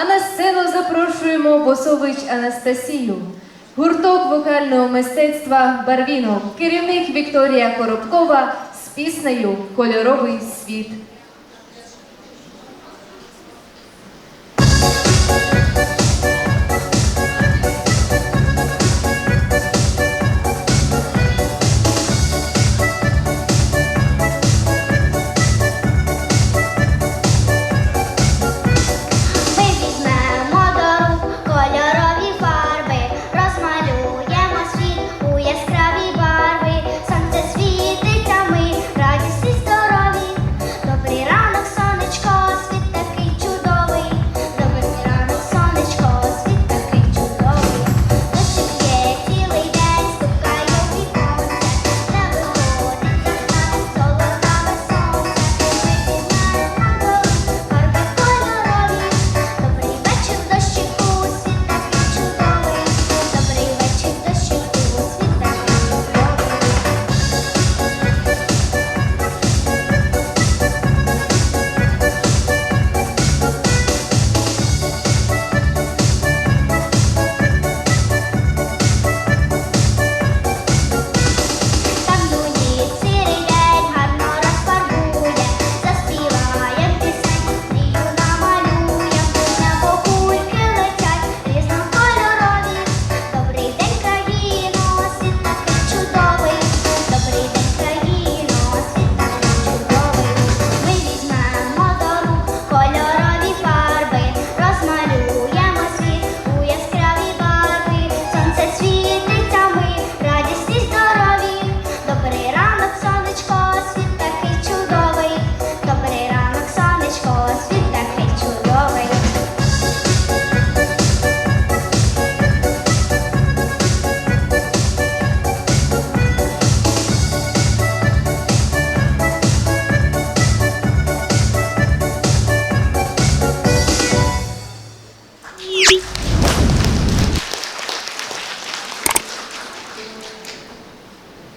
А на сцену запрошуємо Босович Анастасію, гурток вокального мистецтва Барвіно, керівник Вікторія Коробкова з піснею Кольоровий світ.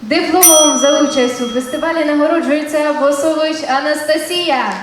Дипломом за участь у фестивалі нагороджується Босович Анастасія.